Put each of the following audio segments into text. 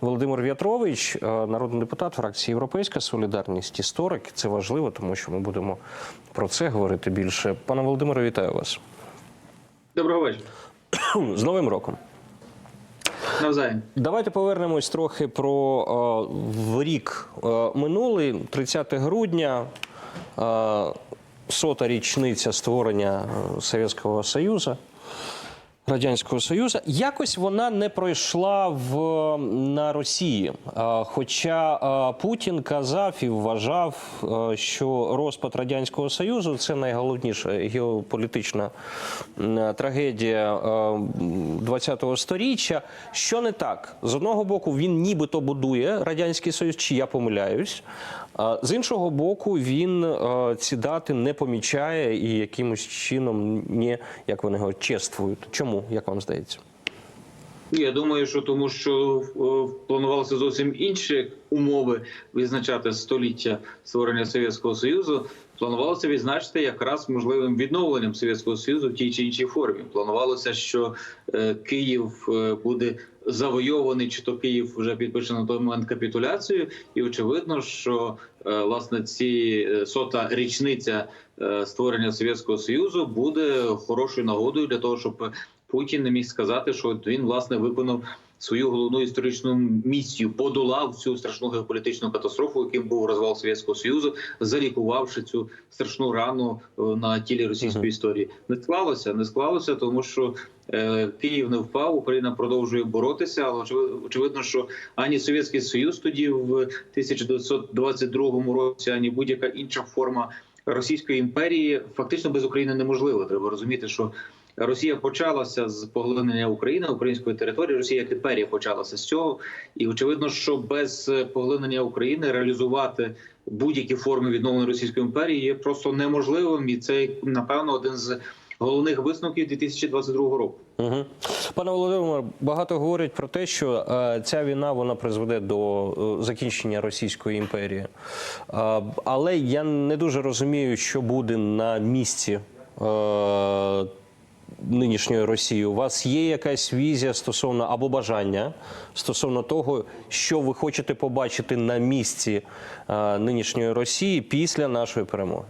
Володимир В'ятрович, е, народний депутат фракції Європейська Солідарність, історик. Це важливо, тому що ми будемо про це говорити більше. Пане Володимире, вітаю вас Доброго вечора. з Новим роком. Навзаєм. Давайте повернемось трохи про е, в рік е, минулий, 30 грудня, е, сота річниця створення е, Совєтського Союзу. Радянського Союзу якось вона не пройшла в на Росії. Хоча Путін казав і вважав, що розпад радянського союзу це найголовніша геополітична трагедія ХХ століття. Що не так з одного боку, він нібито будує радянський союз, чи я помиляюсь. З іншого боку, він е, ці дати не помічає і якимось чином не як вони говорять, чествують. Чому як вам здається? Я думаю, що тому, що е, планувалося зовсім інші умови відзначати століття створення Совєтського Союзу. Планувалося відзначити якраз можливим відновленням Совєтського Союзу в тій чи іншій формі. Планувалося, що е, Київ буде завойований, чи то Київ вже підпише на той момент капітуляцію, і очевидно, що е, власне ці е, сота річниця е, створення Совєтського Союзу буде хорошою нагодою для того, щоб Путін не міг сказати, що він власне виконав свою головну історичну місію, подолав цю страшну геополітичну катастрофу, яким був розвал Совєтського Союзу, залікувавши цю страшну рану е, на тілі російської Мгм. історії. Не склалося, не склалося, тому що е, Київ не впав, Україна продовжує боротися. Але очевидно, що ані Совєтський Союз тоді в 1922 році, ані будь-яка інша форма Російської імперії фактично без України неможливо. Треба розуміти, що Росія почалася з поглинення України, української території. Росія як імперія почалася з цього, і очевидно, що без поглинення України реалізувати будь-які форми відновлення Російської імперії є просто неможливим, і це напевно один з головних висновків 2022 року. Угу. Пане Володимире, багато говорять про те, що е, ця війна вона призведе до е, закінчення Російської імперії. Е, але я не дуже розумію, що буде на місці. Е, Нинішньої Росії у вас є якась візія стосовно або бажання стосовно того, що ви хочете побачити на місці е, нинішньої Росії після нашої перемоги?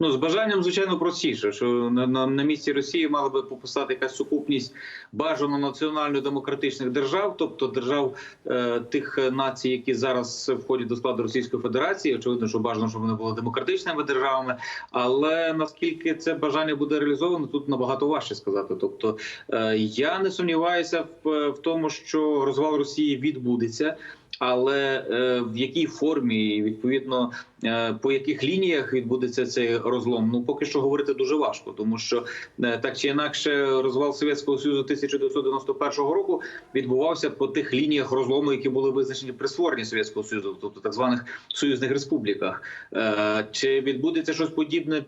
Ну з бажанням, звичайно, простіше, що на, на, на місці Росії мала би попустати якась сукупність бажано національно-демократичних держав, тобто держав е, тих націй, які зараз входять до складу Російської Федерації. Очевидно, що бажано, щоб вони були демократичними державами. Але наскільки це бажання буде реалізовано, тут набагато важче сказати. Тобто е, я не сумніваюся в, в тому, що розвал Росії відбудеться. Але е, в якій формі і відповідно е, по яких лініях відбудеться цей розлом? Ну поки що говорити дуже важко, тому що е, так чи інакше розвал Совєтського Союзу 1991 року відбувався по тих лініях розлому, які були визначені при створенні Совєтського Союзу, тобто так званих союзних республіках. Е, чи відбудеться щось подібне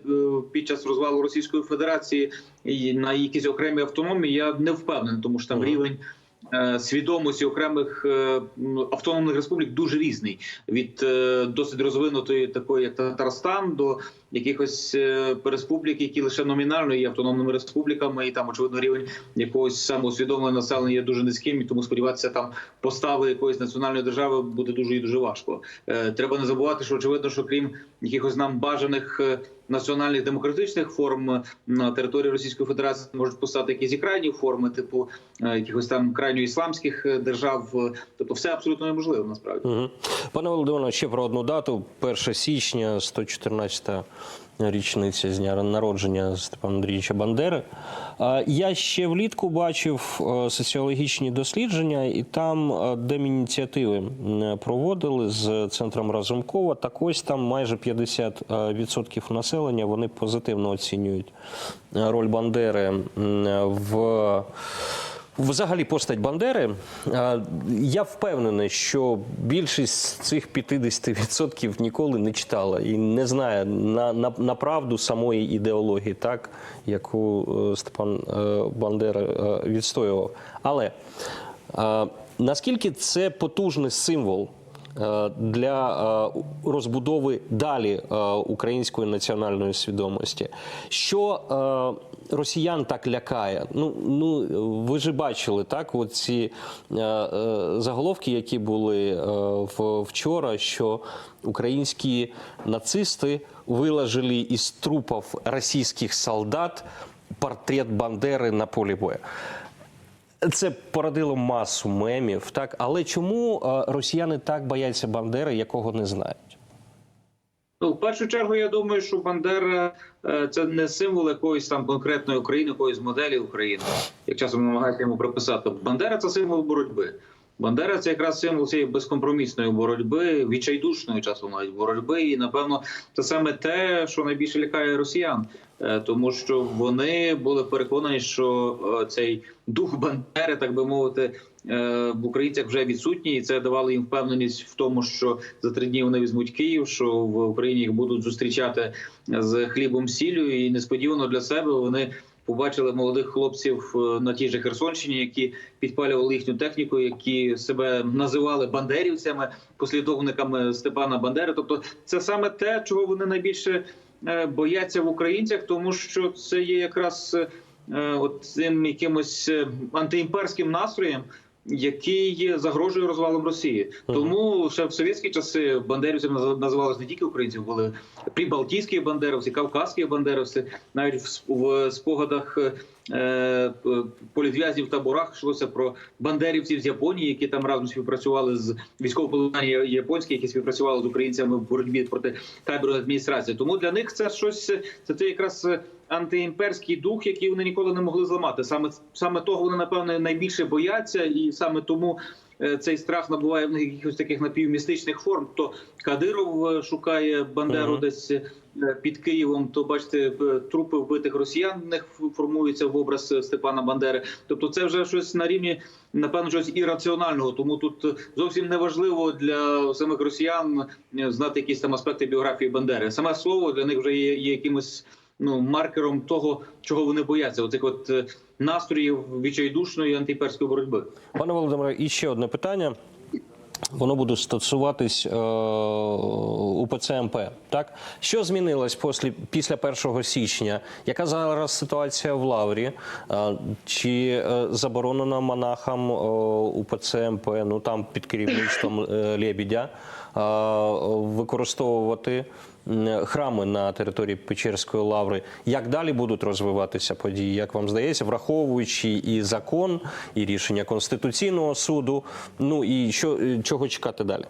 під час розвалу Російської Федерації і на якісь окремі автономії? Я не впевнений, тому що там рівень свідомості окремих е, автономних республік дуже різний. Від е, досить розвинутої такої, як Татарстан, до якихось е, республік, які лише номінально є автономними республіками, і там очевидно рівень якогось самоусвідомленого населення є дуже низьким, і тому сподіватися там постави якоїсь національної держави буде дуже і дуже важко. Е, Треба не забувати, що очевидно, що крім якихось нам бажаних. е, Національних демократичних форм на території Російської Федерації можуть постати якісь і крайні форми, типу якихось там крайньо ісламських держав. Тобто, все абсолютно неможливо насправді. Угу. Пане Володимире, ще про одну дату: 1 січня, 114 річниця з дня народження Степана Андрійовича Бандери. Я ще влітку бачив е, соціологічні дослідження, і там е, демініціативи проводили з центром Разумкова. Так ось там майже 50% населення вони позитивно оцінюють е, роль Бандери в. Взагалі, постать Бандери. е, Я впевнений, що більшість цих 50% ніколи не читала і не знає на, на, на правду самої ідеології, так яку е, Степан е, Бандера відстоював. Але наскільки це потужний символ для е, розбудови далі е, української національної свідомості. Що е, росіян так лякає? Ну, ну ви ж бачили так, от ці е, е, заголовки, які були е, вчора, що українські нацисти виложили із трупів російських солдат портрет Бандери на полі бою. Це породило масу мемів, так але чому е, росіяни так бояться Бандери, якого не знають? Ну, в першу чергу, я думаю, що Бандера е, це не символ якоїсь там конкретної України, якоїсь моделі України, як часом намагаються йому приписати. Бандера це символ боротьби. Бандера це якраз символ цієї безкомпромісної боротьби, відчайдушної часом навіть боротьби. І напевно це саме те, що найбільше лякає росіян, Е, тому що вони були переконані, що е, цей дух Бандери, так би мовити, е, в українцях вже відсутній, і це давало їм впевненість в тому, що за три дні вони візьмуть Київ, що в Україні їх будуть зустрічати з хлібом сіллю, і несподівано для себе вони. Побачили молодих хлопців е, на тій же Херсонщині, які підпалювали їхню техніку, які себе називали бандерівцями, послідовниками Степана Бандери. Тобто, це саме те, чого вони найбільше е, бояться в українцях, тому що це є якраз е, от цим якимось антиімперським настроєм. Який загрожує розвалом Росії, тому ще в совєтські часи бандерівцями наз- називалися не тільки українців, були прибалтійські бандеровці, кавказькі бандеровці. Навіть в, в спогадах е, політв'язнів в таборах йшлося про бандерівців з Японії, які там разом співпрацювали з військовополонені японські, які співпрацювали з українцями в боротьбі проти таборної адміністрації. Тому для них це щось це, це якраз антиімперський дух, який вони ніколи не могли зламати. Саме саме того вони напевне найбільше бояться, і саме тому. е, Цей страх набуває в них якихось таких напівмістичних форм. То Кадиров е, шукає Бандеру Мгм. десь е, під Києвом. То бачите, трупи вбитих росіян в них формуються в образ Степана Бандери. Тобто, це вже щось на рівні, напевно, щось ірраціонального. Тому тут зовсім не важливо для самих росіян знати якісь там аспекти біографії Бандери. Саме слово для них вже є, є якимось ну маркером того, чого вони бояться. Оцих от е, настроїв відчайдушної антиімперської боротьби. Пане Володимире, і ще одне питання. Воно буде стосуватись е, УПЦ МП. Так що змінилось після, після 1 січня? Яка зараз ситуація в Лаврі? Е, чи е, заборонено монахам е, УПЦ МП, ну там під керівництвом е, Лєбідя, е, використовувати храми на території Печерської лаври? Як далі будуть розвиватися події? Як вам здається, враховуючи і закон, і рішення Конституційного суду? Ну і що е, чого чекати далі?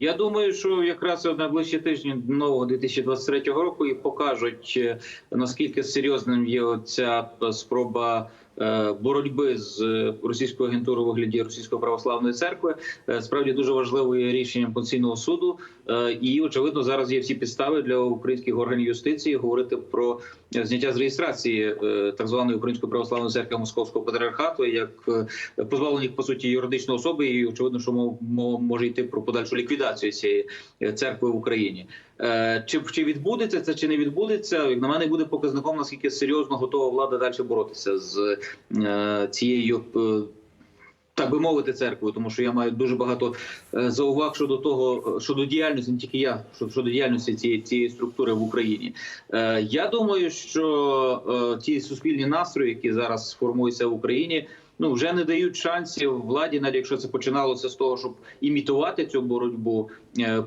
Я думаю, що якраз в найближчі тижні нового 2023 року і покажуть е, наскільки серйозним є ця спроба. Е, Боротьби з російською агентурою у вигляді російської православної церкви. Е, справді дуже важливою є рішенням Конституційного суду, і очевидно зараз є всі підстави для українських органів юстиції говорити про е, зняття з реєстрації е, так званої української православної церкви Московського патріархату як е, позбавлених по суті юридичної особи, і очевидно, що може йти про подальшу ліквідацію цієї е, церкви в Україні. Е, Чи, чи відбудеться це, чи не відбудеться, як на мене буде показником, наскільки серйозно готова влада далі боротися з е, цією. Так би мовити, церквою, тому що я маю дуже багато е, зауваг щодо того, щодо діяльності, не тільки я, щодо, діяльності цієї цієї структури в Україні. Е, я думаю, що е, ті суспільні настрої, які зараз формуються в Україні, ну вже не дають шансів владі, навіть якщо це починалося з того, щоб імітувати цю боротьбу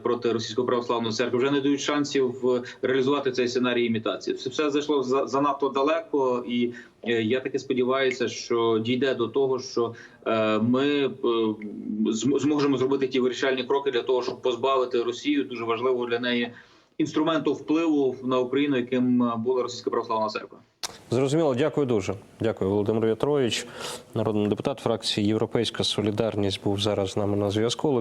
проти російської православної церкви, вже не дають шансів реалізувати цей сценарій імітації. Все зайшло за- занадто далеко, і я таки сподіваюся, що дійде до того, що е, ми е, зможемо зробити ті вирішальні кроки для того, щоб позбавити Росію дуже важливого для неї інструменту впливу на Україну, яким е, була російська православна церква. Зрозуміло, дякую дуже. Дякую, Володимир В'ятрович, народний депутат фракції Європейська Солідарність був зараз з нами на зв'язку.